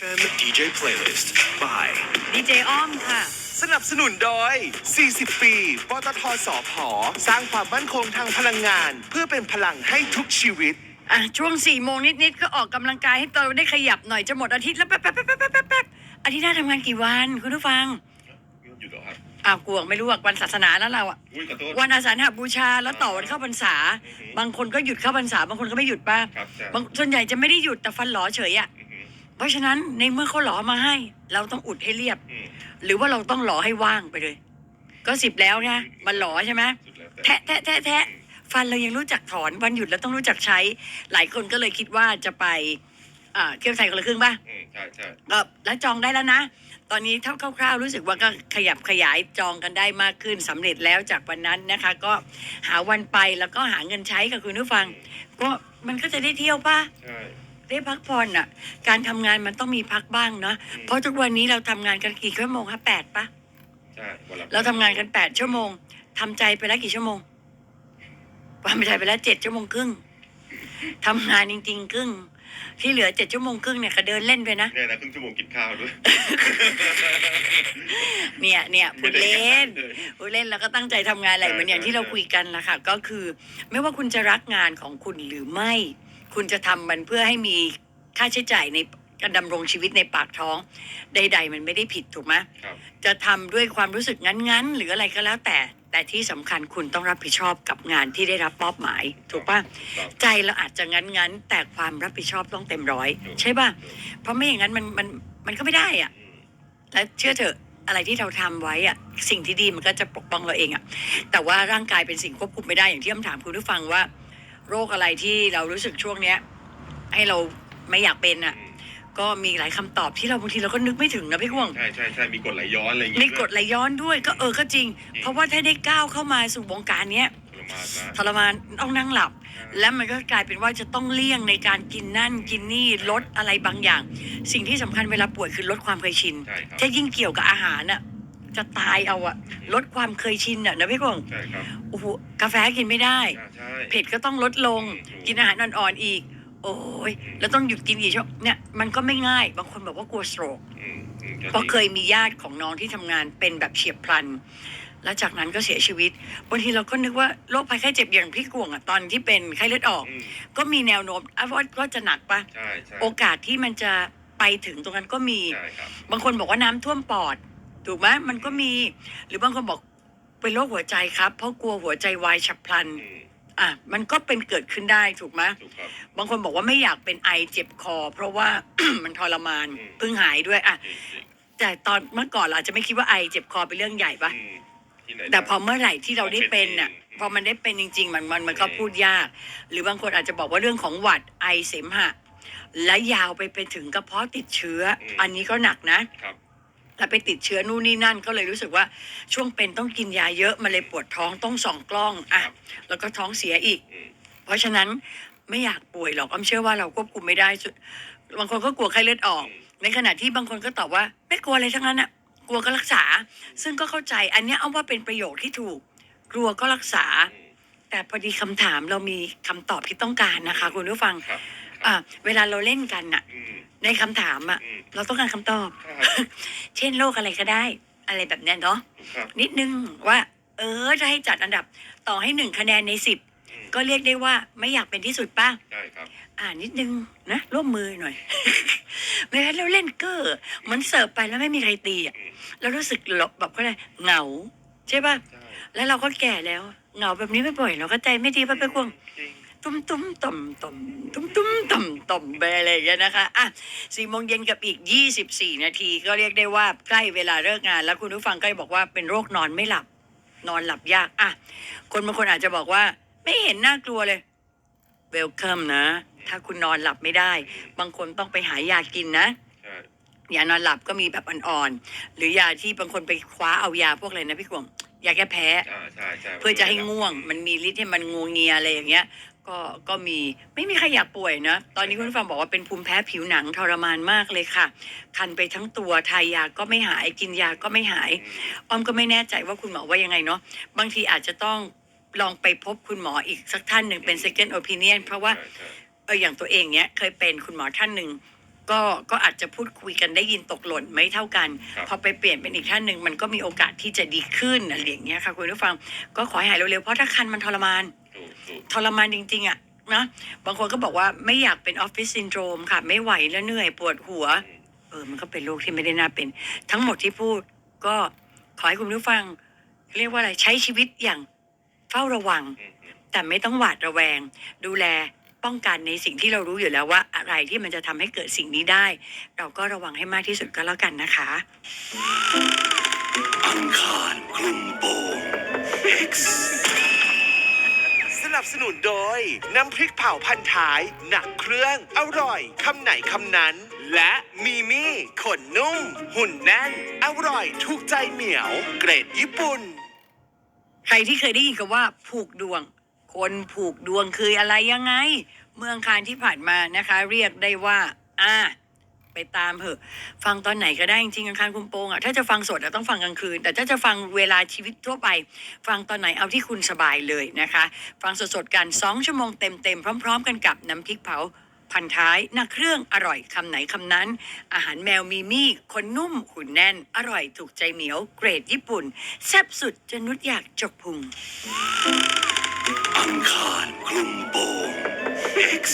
FM DJ Playlist by ดีเจอ้อมค่ะ สนับสนุนโดย 40 ปี ปตทสอพอสร้างความมั่นคงทางพลังงาน เพื่อเป็นพลังให้ทุกชีวิต อะ ช่วงสี่โมงนิดๆก็ออกกำลังกายให้เราได้ขยับหน่อยจะหมดอาทิตย์แล้วแป๊บแป๊บแป๊บแป๊บแป๊บแป๊บอาทิตย์หน้าทำงานกี่วันคุณผู้ฟังอยู่ต่อครับ อ้าวกวงไม่รู้ว่าวันศาสนาแล้วเราอะอุ้ยขอโทษ วันอาสาฬหบูชาแล้วต่อวันเข้าพรรษาบางคนก็หยุดเข้าพรรษา บางคนก็ไม่หยุดป่ะครับใช่ บางส่วนใหญ่จะไม่ได้หยุดแต่ฟันหลอเฉยอะอือหือ เพราะฉะนั้นในเมื่อเขาหลอมาให้ เราต้องอุดให้เรียบ อืมหรือว่าเราต้องหลอให้ว่างไปเลย ก็สิบแล้วนะมันหลอใช่ไหมสุดแล้วแต่แทะแทะแทะแทะฟันเรายังรู้จักถอนวันหยุดแล้วต้องรู้จักใช้ หลายคนก็เลยคิดว่าจะไปอ่าเที่ยวไทยคนละครึ่งป่ะ อืมใช่ใช่ก็แล้วจองได้แล้วนะ ตอนนี้เท่าคร่าวๆรู้สึกว่าก็ขยับขยายจองกันได้มากขึ้นสำเร็จแล้วจากวันนั้นนะคะ ก็หาวันไปแล้วก็หาเงินใช้กับคุณผู้ฟัง ก็มันก็จะได้เที่ยวป่ะ ใช่ ได้พักผ่อนอะ การทำงานมันต้องมีพักบ้างเนาะอืมเพราะทุกวันนี้เราทำงานกันกี่ชั่วโมงคะแปดปะใช่วันละเราทำงานกันแปดชั่วโมงทำใจไปแล้วกี่ชั่วโมงทำใจไปแล้วเจ็ดชั่วโมงครึ่งทำงานจริง ๆ ครึ่ง ที่เหลือเจ็ดชั่วโมงครึ่งเนี่ยก็เดินเล่นไปนะเนี่ยนะครึ่งชั่วโมงกินข้าวด้วยเนี่ยเนี่ยพูดเล่น ไม่ได้พูดเล่นแล้วก็ตั้งใจทำงานอะไรเหมือนอย่างที่เราคุยกันละค่ะก็คือ ไม่ว่าคุณจะรักงานของคุณหรือไม่ คุณจะทำมันเพื่อให้มีค่าใช้จ่ายในการดำรงชีวิตในปากท้องใด ๆ มันไม่ได้ผิดถูกไหมครับ จะทำด้วยความรู้สึกงั้น ๆ หรืออะไรก็แล้วแต่ แต่ที่สำคัญคุณต้องรับผิดชอบกับงานที่ได้รับมอบหมาย ถูกปะครับใจเราอาจจะงั้น ๆ แต่ความรับผิดชอบต้องเต็มร้อย ใช่ปะเพราะไม่อย่างนั้นมันมันมันก็ไม่ได้อะ อืมและเชื่อเถอะอะไรที่เราทำไว้อะสิ่งที่ดีมันก็จะปกป้องเราเองอะแต่ว่าร่างกายเป็นสิ่งควบคุมไม่ได้อย่างที่คำถามคุณผู้ฟังว่า โรคอะไรที่เรารู้สึกช่วงเนี้ย ให้เราไม่อยากเป็นอะอืมก็มีหลายคำตอบที่เราบางทีเราก็นึกไม่ถึงนะพี่ห่วงใช่ใช่ใช่มีกฎไหลย้อนอะไรอย่างมีงี้กฎไหลย้อนด้วยก็เออก็จริง เพราะว่าถ้าได้ก้าวเข้ามาสู่วงการเนี้ยทรมานนะทรมานต้องนั่งหลับ และมันก็กลายเป็นว่าจะต้องเลี่ยงในการกินนั่นกินนี่ลดอะไรบางอย่าง สิ่งที่สำคัญเวลาป่วยคือลดความเคยชิน ใช่ครับถ้ายิ่งเกี่ยวกับอาหารน่ะจะตายเอาอะลดความเคยชินน่ะนะพี่กงใช่ครับโอ้โหกาแฟกินไม่ได้ ใช่ใช่ เผ็ดก็ต้องลดลง กินอาหารอ่อนๆอีก โอ้ยแล้วต้องหยุดกินกี่ชั่วเนี่ยมันก็ไม่ง่าย บางคนบอกว่ากลัวสโตรกอืมอืมก็เพราะจริงเคยมีญาติของน้องที่ทำงานเป็นแบบเฉียบพลัน แล้วจากนั้นก็เสียชีวิตบางทีเราก็นึกว่าโรคภัยไข้เจ็บอย่างพี่กวงอะตอนที่เป็นไข้เลือดออกอืมก็มีแนวโน้มอะว่าว่าจะหนักปะใช่ใช่โอกาสที่มันจะไปถึงตรงนั้นก็มีใช่ครับบางคนบอกว่าน้ำท่วมปอด ถูกไหมมันก็มี หรือบางคนบอกเป็นโรคหัวใจครับ เพราะกลัวหัวใจวายฉับพลันอืม อะมันก็เป็นเกิดขึ้นได้ถูกไหมถูกครับ บางคนบอกว่าไม่อยากเป็นไอเจ็บคอ เพราะว่า มันทรมานอืม เพิ่งหายด้วยอะจริงจริงแต่ตอนเมื่อก่อนเราอาจจะไม่คิดว่าไอเจ็บคอเป็นเรื่องใหญ่ปะอืมที่ไหนแต่พอเมื่อไหร่ที่เราได้เป็นน่ะอืมพอมันได้เป็นจริง ๆ มันมันมันก็อืมพูดยาก หรือบางคนอาจจะบอกว่าเรื่องของหวัดไอเสมหะ และยาวไปเป็นถึงกระเพาะติดเชื้ออม อันนี้ก็หนักนะ ครับ แล้วไปติดเชื้อนู่นนี่นั่นก็เลยรู้สึกว่าช่วงเป็นต้องกินยาเยอะมันเลยปวดท้องต้องส่องกล้องอะแล้วก็ท้องเสียอีก เพราะฉะนั้นไม่อยากป่วยหรอกอ้อมเชื่อว่าเราควบคุมไม่ได้สุดบางคนก็กลัวไข้เลือดออก ในขณะที่บางคนก็ตอบว่า ไม่กลัวอะไรทั้งนั้นอะกลัวก็รักษา ซึ่งก็เข้าใจอันนี้ยอ้อมว่าเป็นประโยคที่ถูก กลัวก็รักษา แต่พอดีคำถามเรามีคำตอบที่ต้องการนะคะ คุณผู้ฟังครับ อ่าเวลาเราเล่นกันน่ะ อืมในคำถามอะ อืมเราต้องการคำตอบ ครับเช่นโรคอะไรก็ได้ อะไรแบบเนี้ยเนาะครับนิดนึงว่า เออจะให้จัดอันดับต่อให้หนึ่งคะแนนในสิบอืมก็เรียกได้ว่าไม่อยากเป็นที่สุดป้าใช่ครับอ่านิดนึงนะร่วมมือหน่อย ไม่งั้นเราเล่นเกอร์เหมันเสิร์ฟไปแล้วไม่มีใครตีอะอืมเรารู้สึกหลบแบบก็เลยเหงา ใช่ป่ะ ใช่แล้วเราก็แก่แล้ว เหงาแบบนี้ไม่บ่อยเราก็ใจไม่ดีป่ะไปควงจริง ตุ้มตุ้มต่อมต่อมตุ้มตุ้มต่อมต่อมไปอะไรอย่างเงี้ยนะคะอะสี่โมงเย็นกับอีกยี่สิบสี่นาทีก็เรียกได้ว่าใกล้เวลาเลิกงาน แล้วคุณผู้ฟังก็บอกว่าเป็นโรคนอนไม่หลับ นอนหลับยากอะคนบางคนอาจจะบอกว่า ไม่เห็นน่ากลัวเลยเวลคัมนะ ถ้าคุณนอนหลับไม่ได้ บางคนต้องไปหายากินนะใช่ยานอนหลับก็มีแบบอ่อนๆ หรือยาที่บางคนไปคว้าเอายาพวกอะไรนะพี่กวงยาแก้แพ้เพื่อจะให้ง่วง มันมีฤทธิ์ให้มันงวงเงียอะไรอย่างเงี้ย ก็ก็มีไม่มีใครอยากป่วยนะ ตอนนี้คุณผู้ฟังบอกว่าเป็นภูมิแพ้ผิวหนังทรมานมากเลยค่ะ คันไปทั้งตัวทายยาก็ไม่หายกินยาก็ไม่หายอืมอ้อมก็ไม่แน่ใจว่าคุณหมอว่ายังไงเนาะบางทีอาจจะต้องลองไปพบคุณหมออีกสักท่านหนึ่งเป็น second opinion เพราะว่าใช่ใช่เอออย่างตัวเองเนี้ยเคยเป็นคุณหมอท่านหนึ่งก็ก็อาจจะพูดคุยกันได้ยินตกหล่นไม่เท่ากันครับพอไปเปลี่ยนเป็นอีกท่านหนึ่งมันก็มีโอกาสที่จะดีขึ้นอะไรอย่างเงี้ยค่ะคุณผู้ฟังก็ขอให้หายเร็วๆเพราะถ้าคันมันทรมานถูกถูก ทรมานจริง ๆอะนะบางคนก็บอกว่าไม่อยากเป็นออฟฟิศซินโดรมค่ะ ไม่ไหวแล้วเหนื่อยปวดหัว เออ มันก็เป็นโรคที่ไม่ได้น่าเป็น ทั้งหมดที่พูดก็ขอให้คุณผู้ฟัง เรียกว่าอะไรใช้ชีวิตอย่างเฝ้าระวัง แต่ไม่ต้องหวาดระแวง ดูแลป้องกันในสิ่งที่เรารู้อยู่แล้วว่า อะไรที่มันจะทำให้เกิดสิ่งนี้ได้ เราก็ระวังให้มากที่สุดก็แล้วกันนะคะ อังคารคลุมโปง X นับสนุนโดย น้ำพริกเผาพันท้าย หนักเครื่อง อร่อยคำไหนคำนั้น และมีมี่ขนนุ่ม หุ่นแน่น อร่อยถูกใจเหมียว เกรดญี่ปุ่น ใครที่เคยได้ยินคำว่าผูกดวง คนผูกดวงคืออะไรยังไง เมืองคารที่ผ่านมานะคะ เรียกได้ว่า อ่า ไปตามเหอะ ฟังตอนไหนก็ได้จริงๆอังคารคุมโปงอะถ้าจะฟังสดต้องฟังกลางคืน แต่ถ้าจะฟังเวลาชีวิตทั่วไป ฟังตอนไหนเอาที่คุณสบายเลยนะคะ ฟังสดๆกัน2ชั่วโมงเต็มๆพร้อม ๆ กันกับน้ำพริกเผาพันท้ายหนักเครื่องอร่อยคำไหนคำนั้น อาหารแมวมีมี่คนนุ่มหุ่นแน่น อร่อยถูกใจเหมียว เกรดญี่ปุ่น แซ่บสุดจนนุดอยากจกพุงอังคารคลุมโปง X